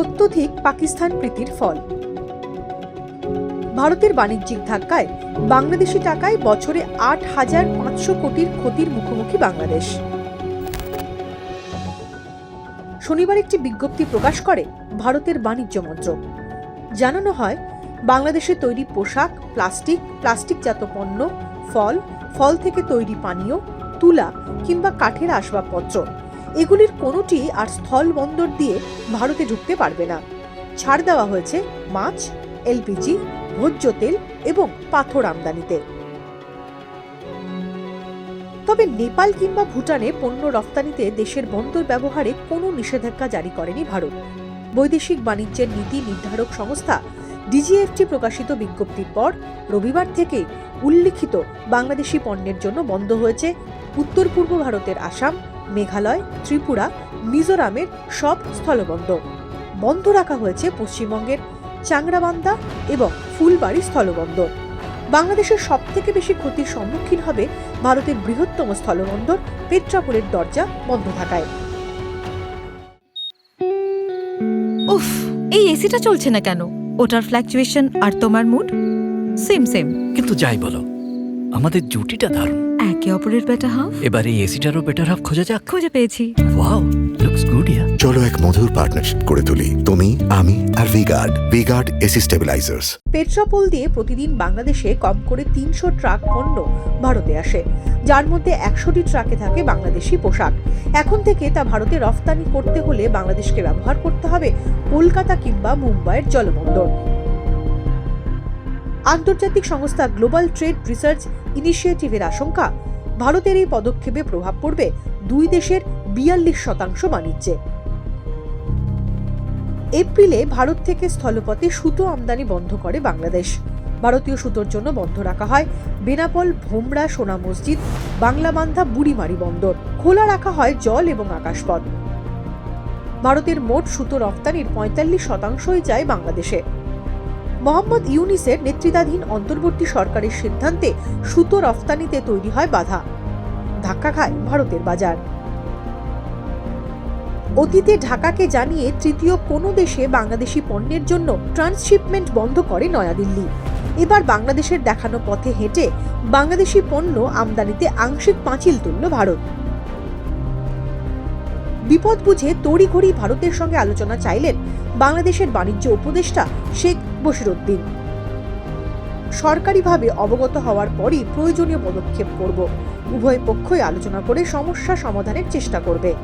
অত্যধিক পাকিস্তান প্রীতির ফল। ভারতের বাণিজ্যিক ধাক্কায় বাংলাদেশি টাকায় বছরে আট হাজার পাঁচশো কোটির ক্ষতির মুখোমুখি বাংলাদেশ। শনিবার একটি বিজ্ঞপ্তি প্রকাশ করে ভারতের বাণিজ্য মন্ত্রক। জানানো হয়, বাংলাদেশে তৈরি পোশাক, প্লাস্টিক, প্লাস্টিকজাত পণ্য, ফল ফল থেকে তৈরি পানীয়, তুলা কিংবা কাঠের আসবাবপত্র এগুলির কোনোটি আর স্থল বন্দর দিয়ে ভারতে ঢুকতে পারবে না। ছাড় দেওয়া হয়েছে মাছ, এলপিজি, ভোজ্য তেল এবং পাথর আমদানিতে। তবে নেপাল কিংবা ভুটানে পণ্য রফতানিতে দেশের বন্দর ব্যবহারে কোনো নিষেধাজ্ঞা জারি করেনি ভারত। বৈদেশিক বাণিজ্যের নীতি নির্ধারক সংস্থা ডিজিএফটি প্রকাশিত বিজ্ঞপ্তির পর রবিবার থেকে উল্লিখিত বাংলাদেশি পণ্যের জন্য বন্ধ হয়েছে উত্তর পূর্ব ভারতের আসাম মেঘালয় ত্রিপুরা মিজোরামের সব স্থলবন্দর। বন্ধ রাখা হয়েছে পশ্চিমবঙ্গের চাংরাবান্ধা এবং ফুলবাড়ি স্থলবন্দর। বাংলাদেশের সবথেকে বেশি ক্ষতির সম্মুখীন হবে ভারতের বৃহত্তম স্থলবন্দর পেট্রাপুরের দরজা বন্ধ থাকায়। উফ এই এসিটা চলছে না কেন? ওটার ফ্ল্যাকচুয়েশন আর তোমার মুড সেম সেম কিন্তু যাই বলো আমাদের জুটিটা দারুণ। একে অপরের বেটা হাফ এবারে এই এসিটারও বেটার হাফ খোঁজা যাক। খুঁজে পেয়েছি। ওয়াও লুকস গুড ইয়া চলো এক মধুর পার্টনারশিপ করে তুলি। তুমি আমি আর V Guard V Guard A C stabilisers Petrapole দিয়ে প্রতিদিন বাংলাদেশে কম করে তিনশো ট্রাক পণ্য ভারতে আসে। যার মধ্যে একশোটি ট্রাকে থাকে বাংলাদেশি পোশাক। এখন থেকে তা ভারতে রফতানি করতে হলে বাংলাদেশকে ব্যবহার করতে হবে কলকাতা কিংবা মুম্বাইয়ের জলবন্দর। আন্তর্জাতিক সংস্থা গ্লোবাল ট্রেড রিসার্চ ইনিশিয়েটিভের আশঙ্কা, ভারতের এই পদক্ষেপে প্রভাব পড়বে দুই দেশের বিয়াল্লিশ শতাংশ বাণিজ্যে। এপ্রিলে ভারত থেকে স্থলপথে সুতো আমদানি বন্ধ করে বাংলাদেশ। ভারতীয় সুতোর জন্য বন্ধ রাখা হয় বেনাপল, ভোমরা, সোনা মসজিদ, বাংলাবান্ধা, বুড়িমারি বন্দর। খোলা রাখা হয় জল এবং আকাশপথ। ভারতের মোট সুতো রফতানির পঁয়তাল্লিশ শতাংশই যায় বাংলাদেশে। মোহাম্মদ ইউনিসের নেতৃত্বাধীন অন্তর্বর্তী সরকারের সিদ্ধান্তে সুতো রফতানিতে তৈরি হয় বাধা। ধাক্কা খায় ভারতের বাজার। অতীতে ঢাকাকে জানিয়ে তৃতীয় কোনো দেশে বাংলাদেশি পণ্যের জন্য ট্রান্সশিপমেন্ট বন্ধ করে নয়াদিল্লি। এবার বাংলাদেশের দেখানো পথে হেঁটে বাংলাদেশি পণ্য আমদানিতে আংশিক পাঁচিল তুলল ভারত। বিপদ বুঝে তড়িঘড়ি ভারতের সঙ্গে আলোচনা চাইলেন বাংলাদেশের বাণিজ্য উপদেষ্টা শেখ বশিরুদ্দিন। সরকারিভাবে অবগত হওয়ার পরই প্রয়োজনীয় পদক্ষেপ করব। উভয় পক্ষই আলোচনা করে সমস্যা সমাধানের চেষ্টা করবে।